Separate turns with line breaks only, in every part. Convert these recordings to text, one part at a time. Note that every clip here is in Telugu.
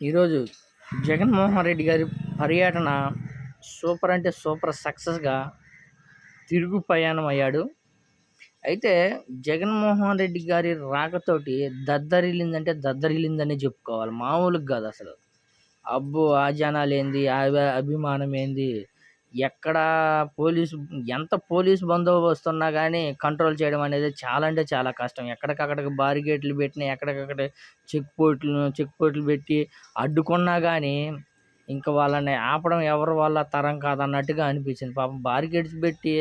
ఈరోజు జగన్మోహన్ రెడ్డి గారి పర్యటన సూపర్ అంటే సూపర్ సక్సెస్గా తిరుగు ప్రయాణం అయ్యాడు. అయితే జగన్మోహన్ రెడ్డి గారి రాకతోటి దద్దరిల్లిందంటే దద్దరిల్లిందని చెప్పుకోవాలి. మామూలుగా కాదు అసలు. అబ్బో ఆ జనాలు ఏంది ఆ అభిమానం ఏంది ఎక్కడ పోలీసు ఎంత పోలీస్ బందోబస్తు ఉన్నా కానీ కంట్రోల్ చేయడం అనేది చాలా అంటే చాలా కష్టం. ఎక్కడికక్కడికి బారిగేట్లు పెట్టిన ఎక్కడికక్కడ చెక్ పోస్టులు చెక్ పోస్టులు పెట్టి అడ్డుకున్నా కానీ ఇంకా వాళ్ళని ఆపడం ఎవరి వాళ్ళ తరం కాదన్నట్టుగా అనిపించింది. పాపం బారికేడ్స్ పెట్టి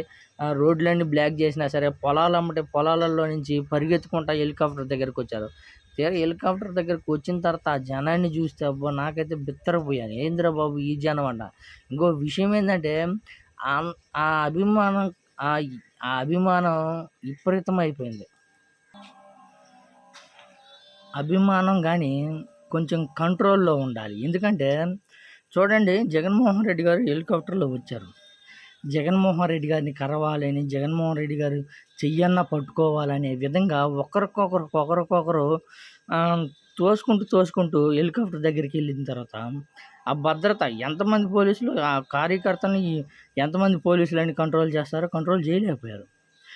రోడ్లన్నీ బ్లాక్ చేసినా సరే పొలాలు అమ్మటే పొలాలలో నుంచి పరిగెత్తుకుంటా హెలికాప్టర్ దగ్గరికి వచ్చారు తీరా హెలికాప్టర్ దగ్గరికి వచ్చిన తర్వాత ఆ జనాన్ని చూస్తే అబ్బో నాకైతే బిత్తరపోయాను ఏందిరా బాబు ఈ జనం అంట. ఇంకో విషయం ఏంటంటే ఆ అభిమానం ఆ ఆ అభిమానం విపరీతం అయిపోయింది అభిమానం కానీ కొంచెం కంట్రోల్లో ఉండాలి. ఎందుకంటే చూడండి జగన్మోహన్ రెడ్డి గారు హెలికాప్టర్లో వచ్చారు. జగన్మోహన్ రెడ్డి గారిని కరవాలని జగన్మోహన్ రెడ్డి గారు చెయ్యన్న పట్టుకోవాలనే విధంగా ఒకరికొకరు ఒకరికొకరు తోసుకుంటూ తోసుకుంటూ హెలికాప్టర్ దగ్గరికి వెళ్ళిన తర్వాత ఆ భద్రత ఎంతమంది పోలీసులు ఆ కార్యకర్తని ఎంతమంది పోలీసులని కంట్రోల్ చేస్తారో కంట్రోల్ చేయలేకపోయారు.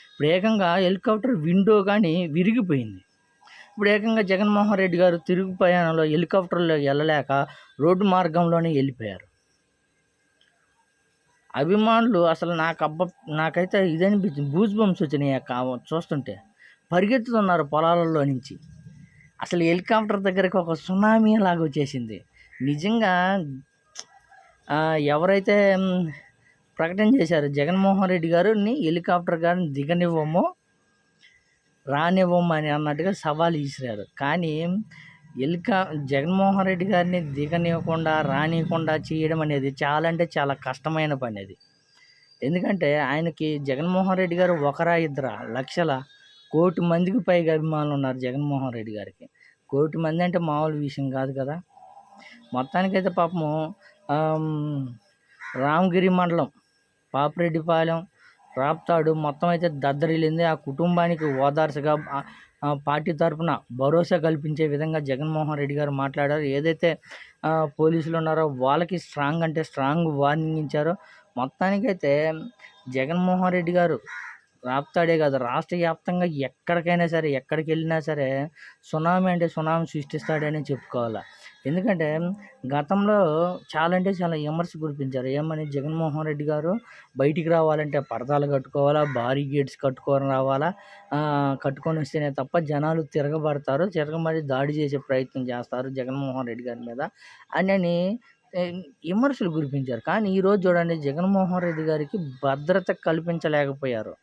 ఇప్పుడు ఏకంగా హెలికాప్టర్ విండో కానీ విరిగిపోయింది. ఇప్పుడు ఏకంగా జగన్మోహన్ రెడ్డి గారు తిరుగు ప్రయాణంలో హెలికాప్టర్లో వెళ్ళలేక రోడ్డు మార్గంలోనే వెళ్ళిపోయారు. అభిమానులు అసలు నాకు అబ్బ నాకైతే ఇదనిపించింది అనిపించింది. బూజ్ బంప్స్ వచ్చినాయి చూస్తుంటే. పరిగెత్తుతున్నారు పొలాలలో నుంచి. అసలు హెలికాప్టర్ దగ్గరికి ఒక సునామీ లాగా వచ్చేసింది. నిజంగా ఎవరైతే ప్రకటన చేశారు జగన్మోహన్ రెడ్డి గారిని హెలికాప్టర్ గారిని దిగనివ్వము రానివ్వము అని అన్నట్టుగా సవాల్ విసిరారు. కానీ ఎలికా జగన్మోహన్ రెడ్డి గారిని దిగనివ్వకుండా రానివ్వకుండా చేయడం అనేది చాలా అంటే చాలా కష్టమైన పని అది. ఎందుకంటే ఆయనకి జగన్మోహన్ రెడ్డి గారు ఒకరా ఇద్దరా లక్షల కోటి మందికి పైగా అభిమానులు ఉన్నారు జగన్మోహన్ రెడ్డి గారికి. కోటి మంది అంటే మామూలు విషయం కాదు కదా. మొత్తానికైతే పాపము రామగిరి మండలం పాపిరెడ్డిపాలెం రాప్తాడు మొత్తం అయితే దద్దరిల్లింది. ఆ కుటుంబానికి ఓదార్చగా పార్టీ తరఫున భరోసా కల్పించే విధంగా జగన్మోహన్ రెడ్డి గారు మాట్లాడారు. ఏదైతే పోలీసులు ఉన్నారో వాళ్ళకి స్ట్రాంగ్ అంటే స్ట్రాంగ్ వార్నింగ్ ఇచ్చారో. మొత్తానికైతే జగన్మోహన్ రెడ్డి గారు రాప్తాడే కాదు రాష్ట్ర వ్యాప్తంగా ఎక్కడికైనా సరే ఎక్కడికి వెళ్ళినా సరే సునామీ అంటే సునామీ సృష్టిస్తాడని చెప్పుకోవాలి. ఎందుకంటే గతంలో చాలా అంటే చాలా విమర్శ కురిపించారు. ఏమని జగన్మోహన్ రెడ్డి గారు బయటికి రావాలంటే పరదాలు కట్టుకోవాలా భారీ గేట్స్ కట్టుకొని రావాలా? కట్టుకొని వస్తేనే తప్ప జనాలు తిరగబడతారు తిరగబడి దాడి చేసే ప్రయత్నం చేస్తారు జగన్మోహన్ రెడ్డి గారి మీద అని విమర్శలు కురిపించారు. కానీ ఈరోజు చూడండి జగన్మోహన్ రెడ్డి గారికి భద్రత కల్పించలేకపోయారు.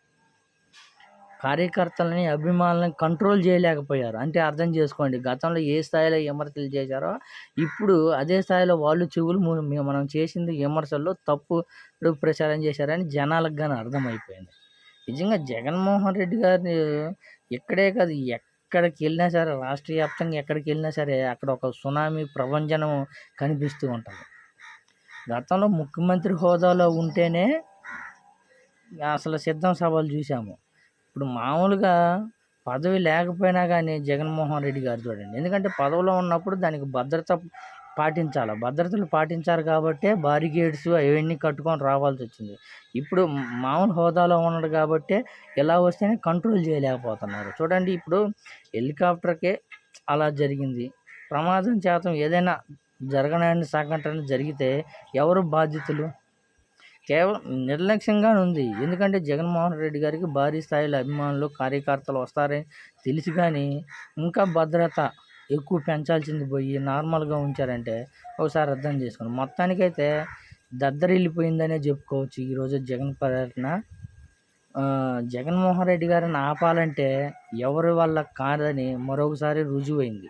కార్యకర్తలని అభిమానులని కంట్రోల్ చేయలేకపోయారు. అంటే అర్థం చేసుకోండి గతంలో ఏ స్థాయిలో విమర్శలు చేశారో ఇప్పుడు అదే స్థాయిలో వాళ్ళు చెవులు మనం చేసింది విమర్శల్లో తప్పు ప్రచారం చేశారని జనాలకు కానీ అర్థమైపోయింది. నిజంగా జగన్మోహన్ రెడ్డి గారిని ఇక్కడే కాదు ఎక్కడికి వెళ్ళినా సరే రాష్ట్ర వ్యాప్తంగా ఎక్కడికి వెళ్ళినా సరే అక్కడ ఒక సునామీ ప్రపంచం కనిపిస్తూ ఉంటుంది. గతంలో ముఖ్యమంత్రి హోదాలో ఉంటేనే అసలు సిద్ధం సభలు చూసాము ఇప్పుడు మామూలుగా పదవి లేకపోయినా కానీ జగన్మోహన్ రెడ్డి గారు చూడండి. ఎందుకంటే పదవిలో ఉన్నప్పుడు దానికి భద్రత పాటించాలి. భద్రతలు పాటించారు కాబట్టే బారిగేడ్స్ అవన్నీ కట్టుకొని రావాల్సి వచ్చింది. ఇప్పుడు మామూలు హోదాలో ఉన్నాడు కాబట్టి ఇలా వస్తేనే కంట్రోల్ చేయలేకపోతున్నారు. చూడండి ఇప్పుడు హెలికాప్టర్కే అలా జరిగింది. ప్రమాదం శాతం ఏదైనా జరగనని సంఘటన జరిగితే ఎవరు బాధ్యతలు? కేవలం నిర్లక్ష్యంగా ఉంది. ఎందుకంటే జగన్మోహన్ రెడ్డి గారికి భారీ స్థాయిలో అభిమానులు కార్యకర్తలు వస్తారని తెలిసి కానీ ఇంకా భద్రత ఎక్కువ పెంచాల్సింది పోయి నార్మల్గా ఉంచారంటే ఒకసారి అర్థం చేసుకోండి. మొత్తానికైతే దద్దరిల్లిపోయిందనే చెప్పుకోవచ్చు ఈరోజు జగన్ పర్యటన జగన్మోహన్ రెడ్డి గారిని ఆపాలంటే ఎవరి వల్ల కాదని మరొకసారి రుజువైంది.